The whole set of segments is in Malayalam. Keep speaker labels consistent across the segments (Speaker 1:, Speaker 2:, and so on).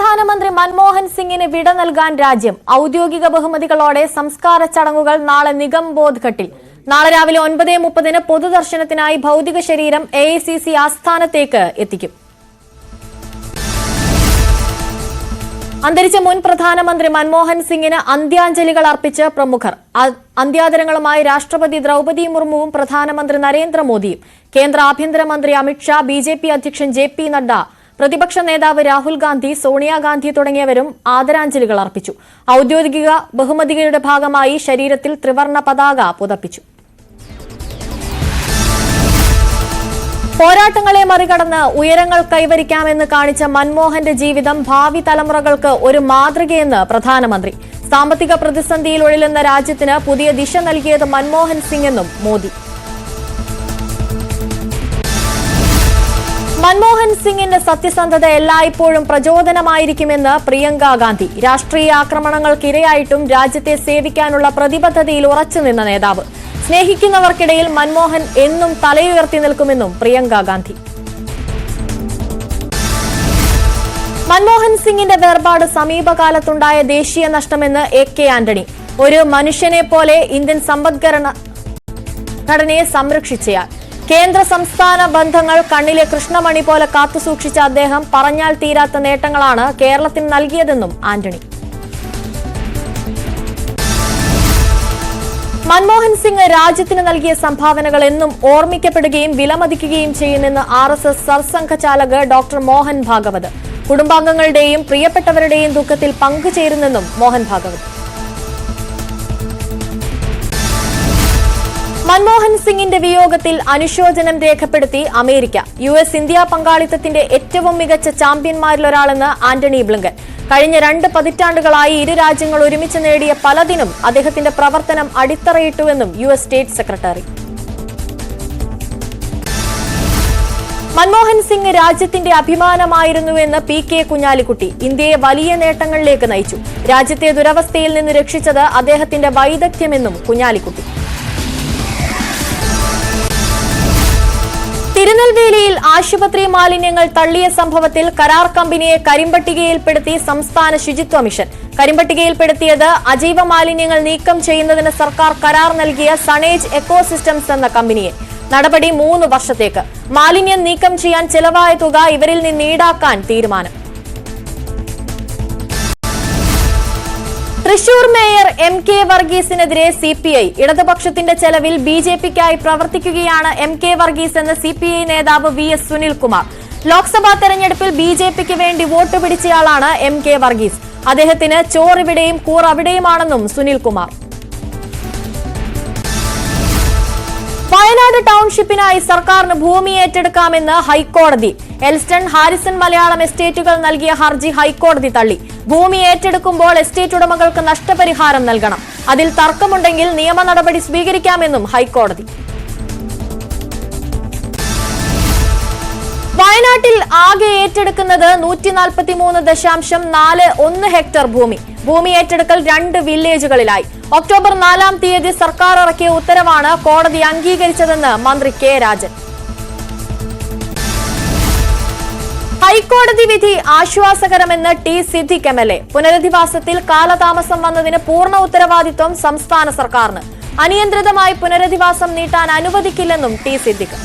Speaker 1: പ്രധാനമന്ത്രി മൻമോഹൻ സിംഗിന് വിട നൽകാൻ രാജ്യം. ഔദ്യോഗിക ബഹുമതികളോടെ സംസ്കാര ചടങ്ങുകൾ നാളെ നിഗംബോധ് ഘട്ടിൽ നാളെ രാവിലെ ഒൻപത് മുപ്പതിന് പൊതുദർശനത്തിനായി ഭൗതിക ശരീരം എ ആസ്ഥാനത്തേക്ക് എത്തിക്കും. അന്തരിച്ച മുൻ പ്രധാനമന്ത്രി മൻമോഹൻ സിംഗിന് അന്ത്യാഞ്ജലികൾ അർപ്പിച്ച് പ്രമുഖർ. അന്ത്യാദരങ്ങളുമായി രാഷ്ട്രപതി ദ്രൗപദി മുർമുവും പ്രധാനമന്ത്രി നരേന്ദ്രമോദിയും. കേന്ദ്ര ആഭ്യന്തരമന്ത്രി അമിത്ഷാ ബി ജെ പി അധ്യക്ഷൻ ജെ പി പ്രതിപക്ഷ നേതാവ് രാഹുൽ ഗാന്ധി സോണിയാഗാന്ധി തുടങ്ങിയവരും ആദരാഞ്ജലികൾ അർപ്പിച്ചു. ഔദ്യോഗിക ബഹുമതികളുടെ ഭാഗമായി ശരീരത്തിൽ ത്രിവർണ പതാക പുതപ്പിച്ചു. പോരാട്ടങ്ങളെ മറികടന്ന് ഉയരങ്ങൾ കൈവരിക്കാമെന്ന് കാണിച്ച മൻമോഹന്റെ ജീവിതം ഭാവി തലമുറകൾക്ക് ഒരു മാതൃകയെന്ന് പ്രധാനമന്ത്രി. സാമ്പത്തിക പ്രതിസന്ധിയിൽ ഒഴിലുന്ന രാജ്യത്തിന് പുതിയ ദിശ നൽകിയത് മൻമോഹൻ സിംഗ് എന്നും മോദി. മൻമോഹൻ സിംഗിന്റെ സത്യസന്ധത എല്ലായ്പ്പോഴും പ്രചോദനമായിരിക്കുമെന്ന് പ്രിയങ്ക ഗാന്ധി. രാഷ്ട്രീയ ആക്രമണങ്ങൾക്കിരയായിട്ടും രാജ്യത്തെ സേവിക്കാനുള്ള പ്രതിബദ്ധതയിൽ ഉറച്ചുനിന്ന നേതാവ്. സ്നേഹിക്കുന്നവർക്കിടയിൽ മൻമോഹൻ എന്നും തലയുയർത്തി നിൽക്കുമെന്നും പ്രിയങ്ക ഗാന്ധി. മൻമോഹൻ സിംഗിന്റെ വേർപാട് സമീപകാലത്തുണ്ടായ ദേശീയ നഷ്ടമെന്ന് എ കെ ആന്റണി. ഒരു മനുഷ്യനെ പോലെ ഇന്ത്യൻ സമ്പദ്ഘടന ഘടനയെ സംരക്ഷിച്ചയാൾ. കേന്ദ്ര സംസ്ഥാന ബന്ധങ്ങൾ കണ്ണിലെ കൃഷ്ണമണി പോലെ കാത്തുസൂക്ഷിച്ച അദ്ദേഹം പറഞ്ഞാൽ തീരാത്ത നേട്ടങ്ങളാണ് കേരളത്തിന് നൽകിയതെന്നും ആന്റണി. മൻമോഹൻ സിംഗ് രാജ്യത്തിന് നൽകിയ സംഭാവനകൾ എന്നും ഓർമ്മിക്കപ്പെടുകയും വിലമതിക്കുകയും ചെയ്യുമെന്ന് R S S Sarsanghchalak doctor Mohan Bhagwat. കുടുംബാംഗങ്ങളുടെയും പ്രിയപ്പെട്ടവരുടെയും ദുഃഖത്തിൽ പങ്കുചേരുന്നെന്നും മോഹൻ ഭാഗവത്. മൻമോഹൻ സിംഗിന്റെ വിയോഗത്തിൽ അനുശോചനം രേഖപ്പെടുത്തി അമേരിക്ക. യു എസ് ഇന്ത്യ പങ്കാളിത്തത്തിന്റെ ഏറ്റവും മികച്ച ചാമ്പ്യന്മാരിലൊരാളെന്ന് ആന്റണി ബ്ലിങ്കൻ. കഴിഞ്ഞ രണ്ട് പതിറ്റാണ്ടുകളായി ഇരു രാജ്യങ്ങൾ ഒരുമിച്ച് നേടിയ പലതിനും അദ്ദേഹത്തിന്റെ പ്രവർത്തനം അടിത്തറയിട്ടുവെന്നും U S state secretary. Manmohan Singh രാജ്യത്തിന്റെ അഭിമാനമായിരുന്നുവെന്ന് പി കെ കുഞ്ഞാലിക്കുട്ടി ഇന്ത്യയെ വലിയ നേട്ടങ്ങളിലേക്ക് നയിച്ചു. രാജ്യത്തെ ദുരവസ്ഥയിൽ നിന്ന് രക്ഷിച്ചത് അദ്ദേഹത്തിന്റെ വൈദഗ്ധ്യമെന്നും കുഞ്ഞാലിക്കുട്ടി. തിരുനെൽവേലിയിൽ ആശുപത്രി മാലിന്യങ്ങൾ തള്ളിയ സംഭവത്തിൽ കരാർ കമ്പനിയെ കരിമ്പട്ടികയിൽപ്പെടുത്തി സംസ്ഥാന ശുചിത്വ മിഷൻ. കരിമ്പട്ടികയിൽപ്പെടുത്തിയത് അജൈവ മാലിന്യങ്ങൾ നീക്കം ചെയ്യുന്നതിന് സർക്കാർ കരാർ നൽകിയ സണേജ് എക്കോസിസ്റ്റംസ് എന്ന കമ്പനിയെ. നടപടി മൂന്ന് വർഷത്തേക്ക്. മാലിന്യം നീക്കം ചെയ്യാൻ ചെലവായ തുക ഇവരിൽ നിന്ന് ഈടാക്കാൻ തീരുമാനം. തൃശൂർ മേയർ എം കെ വർഗീസിനെതിരെ സി പി ഐ ഇടതുപക്ഷത്തിന്റെ ചെലവിൽ ബി ജെ പിക്കായി പ്രവർത്തിക്കുകയാണ് എം കെ വർഗീസ് എന്ന സി പി ഐ നേതാവ് വി എസ് സുനിൽകുമാർ. ലോക്സഭാ തെരഞ്ഞെടുപ്പിൽ ബി ജെ പിക്ക് വേണ്ടി വോട്ട് പിടിച്ചയാളാണ് എം കെ വർഗീസ്. അദ്ദേഹത്തിന് ചോറിവിടെയും കൂർ അവിടെയുമാണെന്നും സുനിൽകുമാർ. വയനാട് ടൗൺഷിപ്പിനായി സർക്കാരിന് ഭൂമി ഏറ്റെടുക്കാമെന്ന് ഹൈക്കോടതി. എൽസ്റ്റൺ ഹാരിസൺ മലയാളം എസ്റ്റേറ്റുകൾ നൽകിയ ഹർജി ഹൈക്കോടതി തള്ളി. ഭൂമി ഏറ്റെടുക്കുമ്പോൾ എസ്റ്റേറ്റ് ഉടമകൾക്ക് നഷ്ടപരിഹാരം നൽകണം. അതിൽ തർക്കമുണ്ടെങ്കിൽ നിയമ നടപടി സ്വീകരിക്കാമെന്നും ഹൈക്കോടതി. വയനാട്ടിൽ ആകെ ഏറ്റെടുക്കുന്നത് നൂറ്റി നാൽപ്പത്തി മൂന്ന് ദശാംശം നാല് ഒന്ന് ഹെക്ടർ ഭൂമി. ഭൂമി ഏറ്റെടുക്കൽ രണ്ട് വില്ലേജുകളിലായി. ഒക്ടോബർ നാലാം തീയതി സർക്കാർ ഇറക്കിയ ഉത്തരവാണ് കോടതി അംഗീകരിച്ചതെന്ന് മന്ത്രി കെ രാജൻ. ഹൈക്കോടതി വിധി ആശ്വാസകരമെന്ന് T. Siddique M. L. A. പുനരധിവാസത്തിൽ കാലതാമസം വന്നതിന് പൂർണ ഉത്തരവാദിത്വം സംസ്ഥാന സർക്കാരിന്. അനിയന്ത്രിതമായി പുനരധിവാസം നീട്ടാൻ അനുവദിക്കില്ലെന്നും ടി. സിദ്ദിഖ്.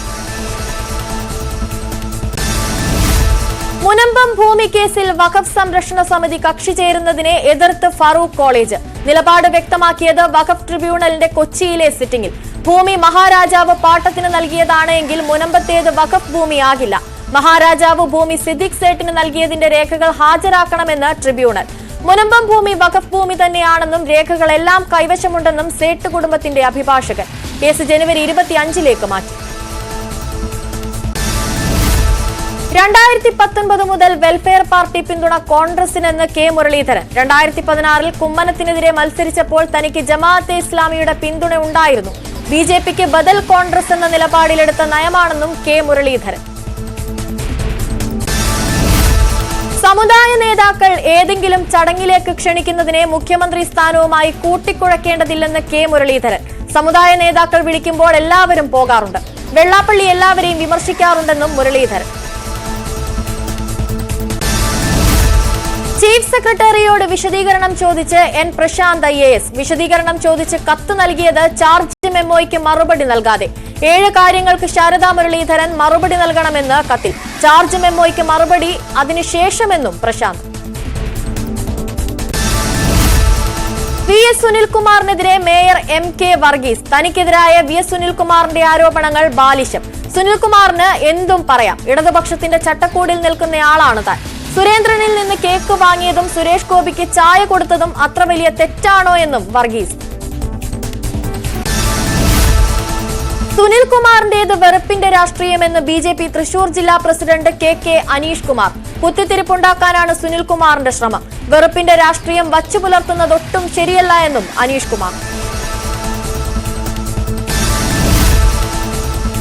Speaker 1: മുനമ്പം ഭൂമി കേസിൽ വഖഫ് സംരക്ഷണ സമിതി കക്ഷി ചേരുന്നതിനെ എതിർത്ത് ഫറൂഖ് കോളേജ്. നിലപാട് വ്യക്തമാക്കിയത് വഖഫ് ട്രിബ്യൂണലിന്റെ കൊച്ചിയിലെ സിറ്റിംഗിൽ ഭൂമി മഹാരാജാവ് പാട്ടത്തിന് നൽകിയതാണ് എങ്കിൽ മുനമ്പത്തേത് വഖഫ് ഭൂമിയാകില്ല. മഹാരാജാവ് ഭൂമി സിദ്ദിഖ് സേട്ടിന് നൽകിയതിന്റെ രേഖകൾ ഹാജരാക്കണമെന്ന് ട്രിബ്യൂണൽ. മുനമ്പം ഭൂമി വഖഫ് ഭൂമി തന്നെയാണെന്നും രേഖകളെല്ലാം കൈവശമുണ്ടെന്നും സേട്ട് കുടുംബത്തിന്റെ അഭിഭാഷകൻ. കേസ് ജനുവരി ഇരുപത്തിയഞ്ചിലേക്ക് മാറ്റി. രണ്ടായിരത്തി പത്തൊൻപത് മുതൽ വെൽഫെയർ പാർട്ടി പിന്തുണ കോൺഗ്രസിനെന്ന് കെ. മുരളീധരൻ. രണ്ടായിരത്തി പതിനാറിൽ കുമ്മനത്തിനെതിരെ മത്സരിച്ചപ്പോൾ തനിക്ക് ജമാഅത്തെ ഇസ്ലാമിയുടെ പിന്തുണ ഉണ്ടായിരുന്നു. ബി ജെ പിക്ക് ബദൽ കോൺഗ്രസ് എന്ന നിലപാടിലെടുത്ത നയമാണെന്നും കെ. മുരളീധരൻ. സമുദായ നേതാക്കൾ ഏതെങ്കിലും ചടങ്ങിലേക്ക് ക്ഷണിക്കുന്നതിനെ മുഖ്യമന്ത്രി സ്ഥാനവുമായി കൂട്ടിക്കുഴക്കേണ്ടതില്ലെന്ന് കെ മുരളീധരൻ. സമുദായ നേതാക്കൾ വിളിക്കുമ്പോൾ എല്ലാവരും പോകാറുണ്ട്. വെള്ളാപ്പള്ളി എല്ലാവരെയും വിമർശിക്കാറുണ്ടെന്നും മുരളീധരൻ. ചീഫ് സെക്രട്ടറിയോട് വിശദീകരണം ചോദിച്ച് N Prashanth I A S. വിശദീകരണം ചോദിച്ച് കത്ത് നൽകിയത് ചാർജ് മെമ്മോയ്ക്ക് മറുപടി നൽകാതെ. ഏഴ് കാര്യങ്ങൾക്ക് ശാരദാ മുരളീധരൻ മറുപടി നൽകണമെന്ന് കത്തിൽ. ചാർജ് മെമ്മോയ്ക്ക് മറുപടി അതിനുശേഷമെന്നും പ്രശാന്ത്. വി എസ് സുനിൽകുമാറിനെതിരെ മേയർ എം കെ വർഗീസ്. തനിക്കെതിരായ വി എസ് സുനിൽകുമാറിന്റെ ആരോപണങ്ങൾ ബാലിശം. സുനിൽകുമാറിന് എന്തും പറയാം. ഇടതുപക്ഷത്തിന്റെ ചട്ടക്കൂടിൽ നിൽക്കുന്നയാളാണ് താൻ. സുരേന്ദ്രനിൽ നിന്ന് കേക്ക് വാങ്ങിയതും സുരേഷ് ഗോപിക്ക് ചായ കൊടുത്തതും അത്ര വലിയ തെറ്റാണോ എന്നും വർഗീസ്. സുനിൽകുമാറിന്റേത് വെറുപ്പിന്റെ രാഷ്ട്രീയമെന്ന് ബി ജെ പി തൃശൂർ ജില്ലാ president K K Aneesh Kumar കുത്തിത്തിരിപ്പുണ്ടാക്കാനാണ് Sunil കുമാറിന്റെ ശ്രമം. വെറുപ്പിന്റെ രാഷ്ട്രീയം വച്ചു പുലർത്തുന്നതൊട്ടും ശരിയല്ല എന്നും അനീഷ് കുമാർ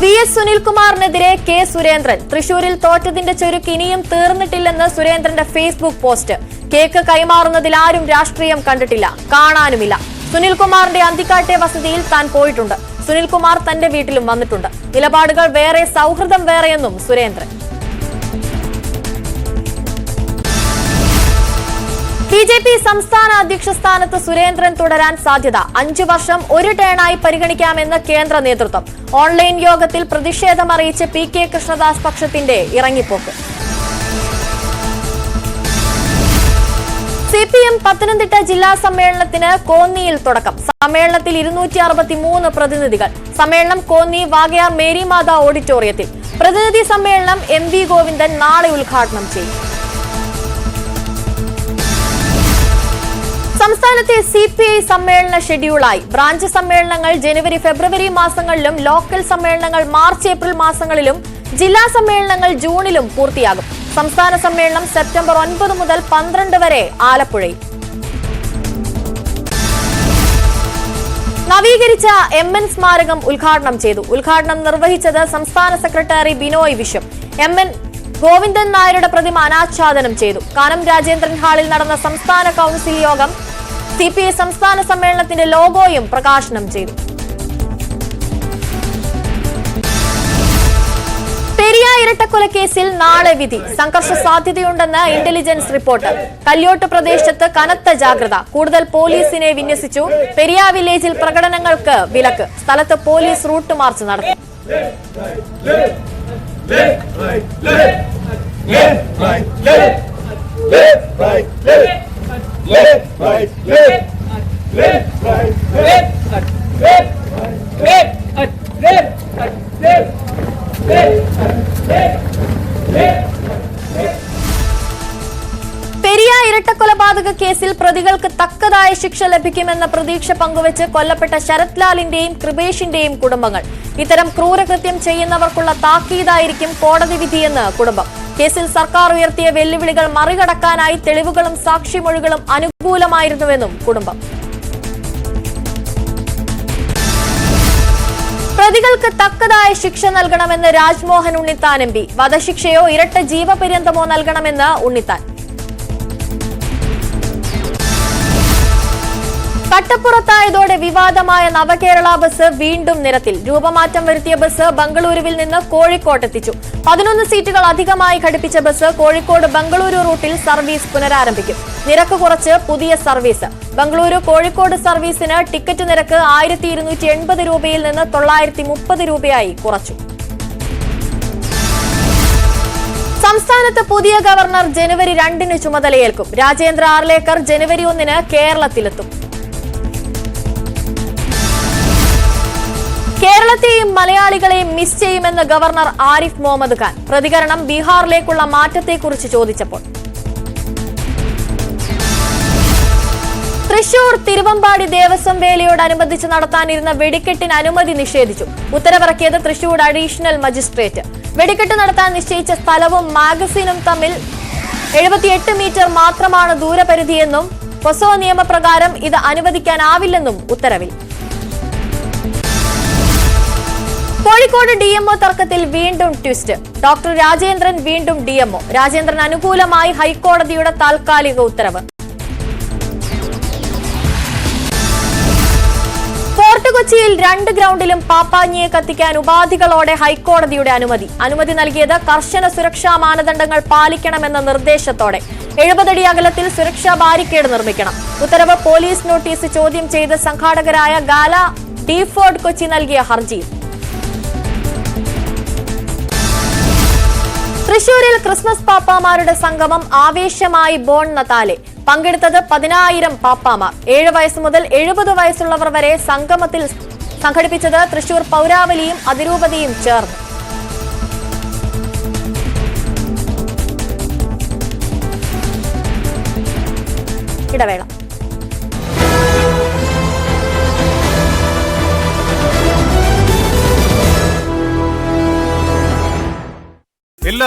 Speaker 1: വി എസ് സുനിൽകുമാറിനെതിരെ കെ സുരേന്ദ്രൻ. തൃശൂരിൽ തോറ്റതിന്റെ ചുരുക്ക് ഇനിയും തീർന്നിട്ടില്ലെന്ന് സുരേന്ദ്രന്റെ ഫേസ്ബുക്ക് പോസ്റ്റ്. കേക്ക് കൈമാറുന്നതിൽ ആരും രാഷ്ട്രീയം കണ്ടിട്ടില്ല കാണാനുമില്ല. സുനിൽകുമാറിന്റെ അന്തിക്കാട്ടെ വസതിയിൽ താൻ പോയിട്ടുണ്ട്. സുനിൽകുമാർ തന്റെ വീട്ടിലും വന്നിട്ടുണ്ട്. നിലപാടുകൾ വേറെ സൗഹൃദം വേറെയെന്നും സുരേന്ദ്രൻ. ബി ജെ പി സംസ്ഥാന അധ്യക്ഷ സ്ഥാനത്ത് സുരേന്ദ്രൻ തുടരാൻ സാധ്യത. അഞ്ചു വർഷം ഒരു ടേണായി പരിഗണിക്കാമെന്ന് കേന്ദ്ര നേതൃത്വം. ഓൺലൈൻ യോഗത്തിൽ പ്രതിഷേധം അറിയിച്ച് പി കെ കൃഷ്ണദാസ് പക്ഷത്തിന്റെ ഇറങ്ങിപ്പോക്ക്. സി പി എം പത്തനംതിട്ട ജില്ലാ സമ്മേളനത്തിന് കോന്നിയിൽ തുടക്കം. സമ്മേളനത്തിൽ ഇരുന്നൂറ്റി അറുപത്തി മൂന്ന് പ്രതിനിധികൾ. സമ്മേളനം കോന്നി വാഗയാർ മേരിമാത ഓഡിറ്റോറിയത്തിൽ. പ്രതിനിധി സമ്മേളനം എം വി ഗോവിന്ദൻ നാളെ ഉദ്ഘാടനം ചെയ്യും. സംസ്ഥാനത്തെ സി പി ഐ സമ്മേളന ഷെഡ്യൂളായി. ബ്രാഞ്ച് സമ്മേളനങ്ങൾ ജനുവരി ഫെബ്രുവരി മാസങ്ങളിലും ലോക്കൽ സമ്മേളനങ്ങൾ മാർച്ച് ഏപ്രിൽ മാസങ്ങളിലും ജില്ലാ സമ്മേളനങ്ങൾ ജൂണിലും പൂർത്തിയാകും. സംസ്ഥാന സമ്മേളനം സെപ്റ്റംബർ ഒൻപത് മുതൽ പന്ത്രണ്ട് വരെ ആലപ്പുഴയിൽ. നവീകരിച്ച എം എൻ സ്മാരകം ഉദ്ഘാടനം ചെയ്തു. ഉദ്ഘാടനം നിർവഹിച്ചത് സംസ്ഥാന secretary Binoy Viswam. M N Govindan നായരുടെ പ്രതിമ അനാച്ഛാദനം ചെയ്തു. കാനം രാജേന്ദ്രൻ ഹാളിൽ നടന്ന സംസ്ഥാന കൗൺസിൽ യോഗം സി സംസ്ഥാന സമ്മേളനത്തിന്റെ ലോഗോയും പ്രകാശനം ചെയ്തു. ഇരട്ടക്കൊലക്കേസിൽ നാളെ വിധി സംഘർഷ സാധ്യതയുണ്ടെന്ന് ഇന്റലിജൻസ് റിപ്പോർട്ട് കല്യോട്ട് പ്രദേശത്ത് കനത്ത ജാഗ്രത കൂടുതൽ പോലീസിനെ വിന്യസിച്ചു പെരിയ വില്ലേജിൽ പ്രകടനങ്ങൾക്ക് വിലക്ക് സ്ഥലത്ത് പോലീസ് റൂട്ട് മാർച്ച് നടത്തി
Speaker 2: Left, right, left. Left, right, left. Left, left.
Speaker 1: Periya ഇരട്ടക്കൊലപാതക കേസിൽ പ്രതികൾക്ക് തക്കതായ ശിക്ഷ ലഭിക്കുമെന്ന പ്രതീക്ഷ പങ്കുവച്ച് കൊല്ലപ്പെട്ട ശരത് ലാലിന്റെയും കൃപേഷിന്റെയും കുടുംബങ്ങൾ. ഇത്തരം ക്രൂരകൃത്യം ചെയ്യുന്നവർക്കുള്ള താക്കീതായിരിക്കും കോടതി വിധിയെന്ന് കുടുംബം. കേസിൽ സർക്കാർ ഉയർത്തിയ വെല്ലുവിളികൾ മറികടക്കാനായി തെളിവുകളും സാക്ഷിമൊഴികളും അനുകൂലമായിരുന്നുവെന്നും കുടുംബം. പ്രതികൾക്ക് തക്കതായ ശിക്ഷ നൽകണമെന്ന് രാജ്മോഹൻ ഉണ്ണിത്താൻ എം പി. വധശിക്ഷയോ ഇരട്ട ജീവപര്യന്തമോ നൽകണമെന്ന് ഉണ്ണിത്താൻ. കട്ടപ്പുറത്തായതോടെ വിവാദമായ നവകേരള ബസ് വീണ്ടും നിരത്തിൽ. രൂപമാറ്റം വരുത്തിയ ബസ് ബംഗളൂരുവിൽ നിന്ന് കോഴിക്കോട്ടെത്തിച്ചു പതിനൊന്ന് സീറ്റുകൾ അധികമായി ഘടിപ്പിച്ച ബസ് കോഴിക്കോട് ബംഗളൂരു റൂട്ടിൽ സർവീസ് പുനരാരംഭിക്കും. നിരക്ക് കുറച്ച് പുതിയ സർവീസ്. ബംഗളൂരു കോഴിക്കോട് സർവീസിന് ടിക്കറ്റ് നിരക്ക് ആയിരത്തി ഇരുന്നൂറ്റി എൺപത് രൂപയിൽ നിന്ന് തൊള്ളായിരത്തി മുപ്പത് രൂപയായി കുറച്ചു. സംസ്ഥാനത്ത് പുതിയ ഗവർണർ ജനുവരി രണ്ടിന് ചുമതലയേൽക്കും. രാജേന്ദ്ര ആർലേക്കർ ജനുവരി ഒന്നിന് കേരളത്തിലെത്തും. കേരളത്തെയും മലയാളികളെയും മിസ് ചെയ്യുമെന്ന് ഗവർണർ ആരിഫ് മുഹമ്മദ് ഖാൻ പ്രതികരണം ബീഹാറിലേക്കുള്ള മാറ്റത്തെക്കുറിച്ച് ചോദിച്ചപ്പോൾ. തൃശൂർ തിരുവമ്പാടി ദേവസ്വം വേലയോടനുബന്ധിച്ച് നടത്താനിരുന്ന വെടിക്കെട്ടിന് അനുമതി നിഷേധിച്ചു. ഉത്തരവിറക്കിയത് തൃശൂർ അഡീഷണൽ മജിസ്ട്രേറ്റ്. വെടിക്കെട്ട് നടത്താൻ നിശ്ചയിച്ച സ്ഥലവും മാഗസീനും തമ്മിൽ എഴുപത്തിയെട്ട് മീറ്റർ മാത്രമാണ് ദൂരപരിധിയെന്നും പൊസോ നിയമപ്രകാരം ഇത് അനുവദിക്കാനാവില്ലെന്നും ഉത്തരവിൽ. കോഴിക്കോട് ഡി എംഒ തർക്കത്തിൽ വീണ്ടും ട്വിസ്റ്റ് ഡോക്ടർ രാജേന്ദ്രൻ വീണ്ടും ഡി എംഒ രാജേന്ദ്രൻ അനുകൂലമായി ഹൈക്കോടതിയുടെ താൽക്കാലിക ഉത്തരവ്. ഫോർട്ട് കൊച്ചിയിൽ രണ്ട് ഗ്രൗണ്ടിലും പാപ്പാഞ്ഞിയെ കത്തിക്കാൻ ഉപാധികളോടെ ഹൈക്കോടതിയുടെ അനുമതി. അനുമതി നൽകിയത് കർശന സുരക്ഷാ മാനദണ്ഡങ്ങൾ പാലിക്കണമെന്ന നിർദ്ദേശത്തോടെ. എഴുപതടി അകലത്തിൽ സുരക്ഷാ ബാരിക്കേഡ് നിർമ്മിക്കണം. ഉത്തരവ് പോലീസ് നോട്ടീസ് ചോദ്യം ചെയ്ത് സംഘാടകരായ ഗാല ഡിഫോർഡ് കൊച്ചി നൽകിയ ഹർജിയിൽ. തൃശൂരിൽ ക്രിസ്മസ് പാപ്പാമാരുടെ സംഗമം ആവേശമായി ബോൺ നതാലെ പങ്കെടുത്തത് പതിനായിരം പാപ്പാമാർ. ഏഴ് വയസ്സ് മുതൽ എഴുപത് വയസ്സുള്ളവർ വരെ സംഗമത്തിൽ സംഘടിപ്പിച്ചത് തൃശൂർ പൗരാവലിയും അതിരൂപതയും ചേർന്നു. ഇടവേള.
Speaker 3: എല്ലാ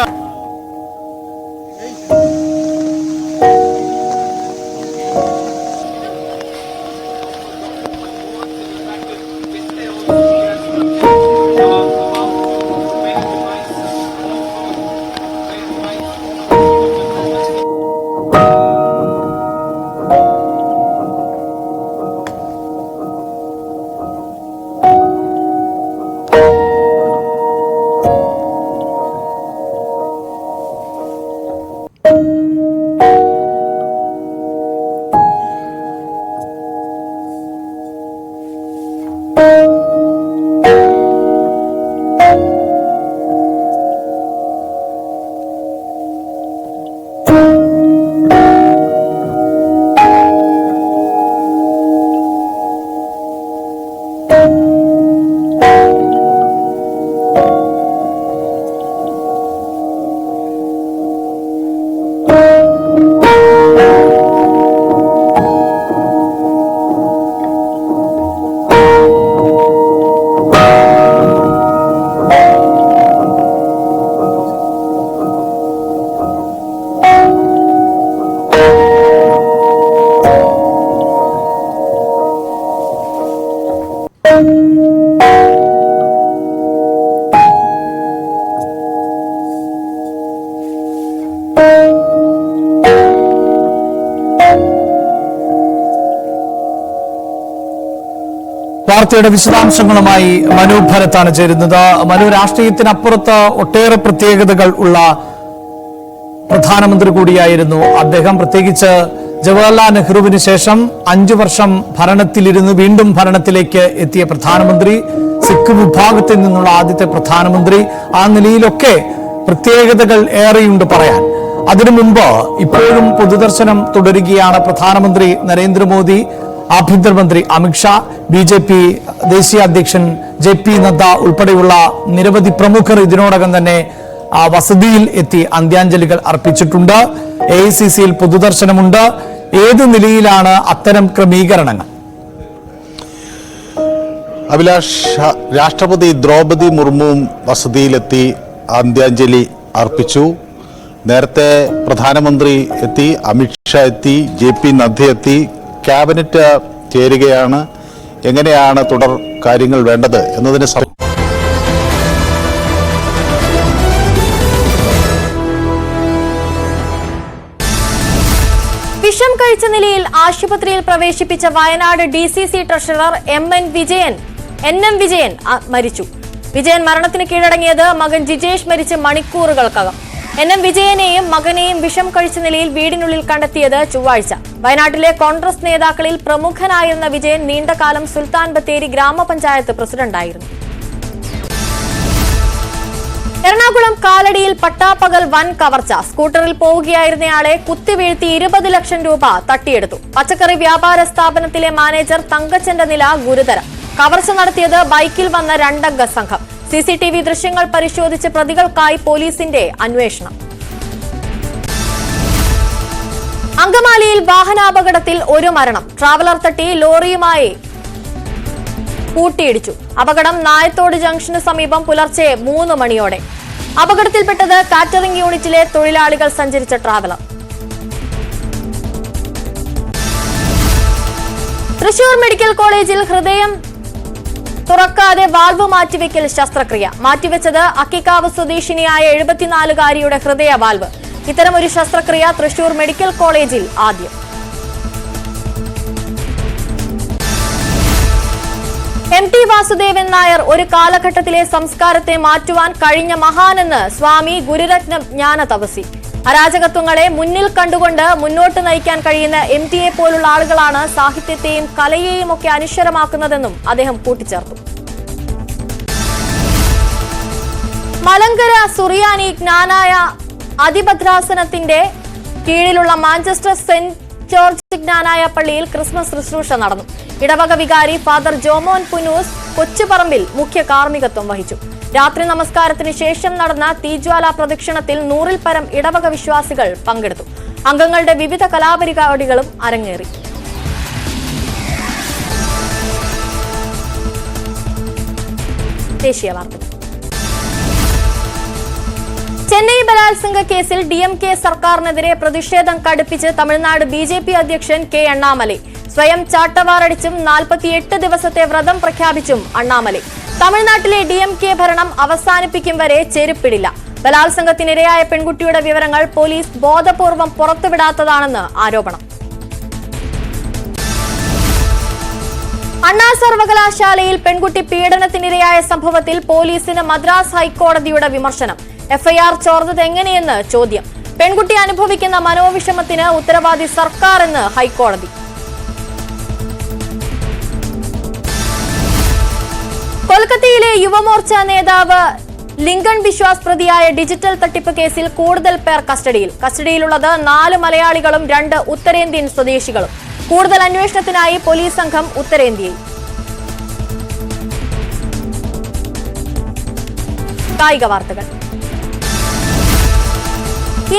Speaker 4: വാർത്തയുടെ വിശദാംശങ്ങളുമായി മനു ഭരത്താണ് ചേരുന്നത്. മനു രാഷ്ട്രീയത്തിനപ്പുറത്ത് ഒട്ടേറെ പ്രത്യേകതകൾ ഉള്ള പ്രധാനമന്ത്രി കൂടിയായിരുന്നു അദ്ദേഹം. പ്രത്യേകിച്ച് ജവഹർലാൽ നെഹ്റുവിന് ശേഷം അഞ്ചു വർഷം ഭരണത്തിലിരുന്ന് വീണ്ടും ഭരണത്തിലേക്ക് എത്തിയ പ്രധാനമന്ത്രി സിഖ് വിഭാഗത്തിൽ നിന്നുള്ള ആദ്യത്തെ പ്രധാനമന്ത്രി. ആ നിലയിലൊക്കെ പ്രത്യേകതകൾ ഏറെയുണ്ട് പറയാൻ. അതിനു മുമ്പ് ഇപ്പോഴും പൊതുദർശനം തുടരുകയാണ് പ്രധാനമന്ത്രി നരേന്ദ്രമോദി ആഭ്യന്തരമന്ത്രി അമിത്ഷാ ബി ജെ പി ദേശീയ അധ്യക്ഷൻ ജെ പി നദ്ദ ഉൾപ്പെടെയുള്ള നിരവധി പ്രമുഖർ ഇതിനോടകം തന്നെ ആ വസതിയിൽ എത്തി അന്ത്യാഞ്ജലികൾ അർപ്പിച്ചിട്ടുണ്ട്. എ ഐ സി സിയിൽ പൊതുദർശനമുണ്ട്. ഏത് നിലയിലാണ് അത്തരം ക്രമീകരണങ്ങൾ?
Speaker 3: അഭിലാഷ് രാഷ്ട്രപതി ദ്രൗപദി മുർമുവും വസതിയിലെത്തി അന്ത്യാഞ്ജലി അർപ്പിച്ചു. നേരത്തെ പ്രധാനമന്ത്രി എത്തി അമിത്ഷാ എത്തി ജെ പി നദ്ദ എത്തി ക്യാബിനറ്റ് ചേരുകയാണ്. എങ്ങനെയാണ് തുടർ കാര്യങ്ങൾ വേണ്ടത് എന്നതിന്
Speaker 1: വിഷം കഴിച്ച നിലയിൽ ആശുപത്രിയിൽ പ്രവേശിപ്പിച്ച Wayanad D C C treasurer M N Vijayan N M Vijayan മരിച്ചു. വിജയൻ മരണത്തിന് കീഴടങ്ങിയത് മകൻ ജിജേഷ് മരിച്ച് മണിക്കൂറുകൾക്കകം. എൻ എം വിജയനെയും മകനെയും വിഷം കഴിച്ച നിലയിൽ വീടിനുള്ളിൽ കണ്ടെത്തിയത് ചൊവ്വാഴ്ച. വയനാട്ടിലെ കോൺഗ്രസ് നേതാക്കളിൽ പ്രമുഖനായിരുന്ന വിജയൻ നീണ്ടകാലം സുൽത്താൻ ബത്തേരി ഗ്രാമപഞ്ചായത്ത് പ്രസിഡന്റായിരുന്നു. എറണാകുളം കാലടിയിൽ പട്ടാപ്പകൽ വൻ കവർച്ച. സ്കൂട്ടറിൽ പോവുകയായിരുന്നയാളെ കുത്തിവീഴ്ത്തി ഇരുപത് ലക്ഷം രൂപ തട്ടിയെടുത്തു. പച്ചക്കറി വ്യാപാര സ്ഥാപനത്തിലെ മാനേജർ തങ്കച്ചന്റെ നില ഗുരുതരം. കവർച്ച നടത്തിയത് ബൈക്കിൽ വന്ന രണ്ടംഗ സംഘം. സി സി ടി വി ദൃശ്യങ്ങൾ പരിശോധിച്ച് പ്രതികൾക്കായി പോലീസിന്റെ അന്വേഷണം. അങ്കമാലിയിൽ വാഹനാപകടത്തിൽ ഒരു മരണം. ട്രാവലർ തട്ടി ലോറിയുമായി കൂട്ടിയിടിച്ചു. അപകടം നായത്തോട് ജംഗ്ഷന് സമീപം പുലർച്ചെ മൂന്ന് മണിയോടെ. അപകടത്തിൽപ്പെട്ടത് കാറ്ററിംഗ് യൂണിറ്റിലെ തൊഴിലാളികൾ സഞ്ചരിച്ച ട്രാവലർ. തൃശൂർ മെഡിക്കൽ കോളേജിൽ ഹൃദയം തുറക്കാതെ വാൽവ് മാറ്റിവെക്കൽ ശസ്ത്രക്രിയ. മാറ്റിവെച്ചത് അക്കിക്കാവ് സ്വദേശിനിയായ എഴുപത്തിനാലുകാരിയുടെ ഹൃദയ വാൽവ് ഇത്തരമൊരു ശസ്ത്രക്രിയ തൃശൂർ മെഡിക്കൽ കോളേജിൽ ആദ്യം. എം ടി വാസുദേവൻ നായർ ഒരു കാലഘട്ടത്തിലെ സംസ്കാരത്തെ മാറ്റുവാൻ കഴിഞ്ഞ മഹാനെന്ന് സ്വാമി ഗുരുരത്നം ജ്ഞാന തപസി അരാജകത്വങ്ങളെ മുന്നിൽ കണ്ടുകൊണ്ട് മുന്നോട്ട് നയിക്കാൻ കഴിയുന്ന എം ടിയെ പോലുള്ള ആളുകളാണ് സാഹിത്യത്തെയും കലയെയും ഒക്കെ അനിശ്വരമാക്കുന്നതെന്നും അദ്ദേഹം കൂട്ടിച്ചേർത്തു. മലങ്കര സുറിയാനി ജ്ഞാനായ അതിഭദ്രാസനത്തിന്റെ കീഴിലുള്ള മാഞ്ചസ്റ്റർ സെന്റ് ജോർജ് ജ്ഞാനായ പള്ളിയിൽ ക്രിസ്മസ് ശുശ്രൂഷ നടന്നു. ഇടവക വികാരി ഫാദർ ജോമോൻ പുനൂസ് കൊച്ചുപറമ്പിൽ മുഖ്യ കാർമ്മികത്വം വഹിച്ചു. രാത്രി നമസ്കാരത്തിന് ശേഷം നടന്ന തീജ്വാല പ്രദക്ഷിണത്തിൽ നൂറിൽ പരം ഇടവക വിശ്വാസികൾ പങ്കെടുത്തു. അംഗങ്ങളുടെ വിവിധ കലാപരിപാടികളും അരങ്ങേറി. ചെന്നൈ ബലാത്സംഗ കേസിൽ ഡി എം കെ സർക്കാരിനെതിരെ പ്രതിഷേധം കടുപ്പിച്ച് തമിഴ്നാട് ബി ജെ പി അധ്യക്ഷൻ കെ അണ്ണാമലൈ. സ്വയം ചാട്ടവാറടിച്ചും നാൽപ്പത്തിയെട്ട് ദിവസത്തെ വ്രതം പ്രഖ്യാപിച്ചും അണ്ണാമലൈ. തമിഴ്നാട്ടിലെ ഡി എം കെ ഭരണം അവസാനിപ്പിക്കും വരെ ചെരുപ്പിടില്ല. ബലാത്സംഗത്തിനിരയായ പെൺകുട്ടിയുടെ വിവരങ്ങൾ പോലീസ് ബോധപൂർവം പുറത്തുവിടാത്തതാണെന്ന് ആരോപണം. അണ്ണാ സർവകലാശാലയിൽ പെൺകുട്ടി പീഡനത്തിനിരയായ സംഭവത്തിൽ പോലീസിന് മദ്രാസ് ഹൈക്കോടതിയുടെ വിമർശനം. എഫ്ഐആർ ചോർന്നത് എങ്ങനെയെന്ന് ചോദ്യം. പെൺകുട്ടി അനുഭവിക്കുന്ന മനോവിഷമത്തിന് ഉത്തരവാദി സർക്കാർ എന്ന് ഹൈക്കോടതി. കൊൽക്കത്തയിലെ യുവമോർച്ച നേതാവ് ലിങ്കൺ വിശ്വാസ് പ്രതിയായ ഡിജിറ്റൽ തട്ടിപ്പ് കേസിൽ കൂടുതൽ പേർ കസ്റ്റഡിയിൽ. കസ്റ്റഡിയിലുള്ളത് നാല് മലയാളികളും രണ്ട് ഉത്തരേന്ത്യൻ സ്വദേശികളും. കൂടുതൽ അന്വേഷണത്തിനായി പോലീസ് സംഘം ഉത്തരേന്ത്യയിൽ. കായിക വാർത്തകൾ.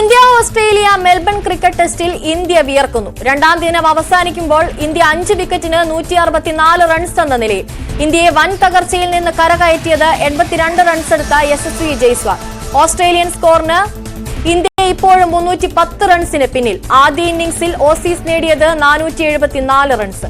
Speaker 1: ഇന്ത്യ ഓസ്ട്രേലിയ മെൽബൺ ക്രിക്കറ്റ് ടെസ്റ്റിൽ ഇന്ത്യ വിയർക്കുന്നു. രണ്ടാം ദിനം അവസാനിക്കുമ്പോൾ ഇന്ത്യ അഞ്ച് വിക്കറ്റിന് നൂറ്റി അറുപത്തിനാല് റൺസ് എന്ന നിലയിൽ. ഇന്ത്യയെ വൻ തകർച്ചയിൽ നിന്ന് കരകയറ്റിയത് എൺപത്തിരണ്ട് റൺസ് എടുത്ത യശസ്വി ജയ്സ്വാൾ. ഓസ്ട്രേലിയൻ സ്കോറിന് ഇന്ത്യ ഇപ്പോഴും മുന്നൂറ്റി പത്ത് റൺസിന് പിന്നിൽ. ആദ്യ ഇന്നിംഗ്സിൽ ഓസീസ് നേടിയത് നാനൂറ്റി റൺസ്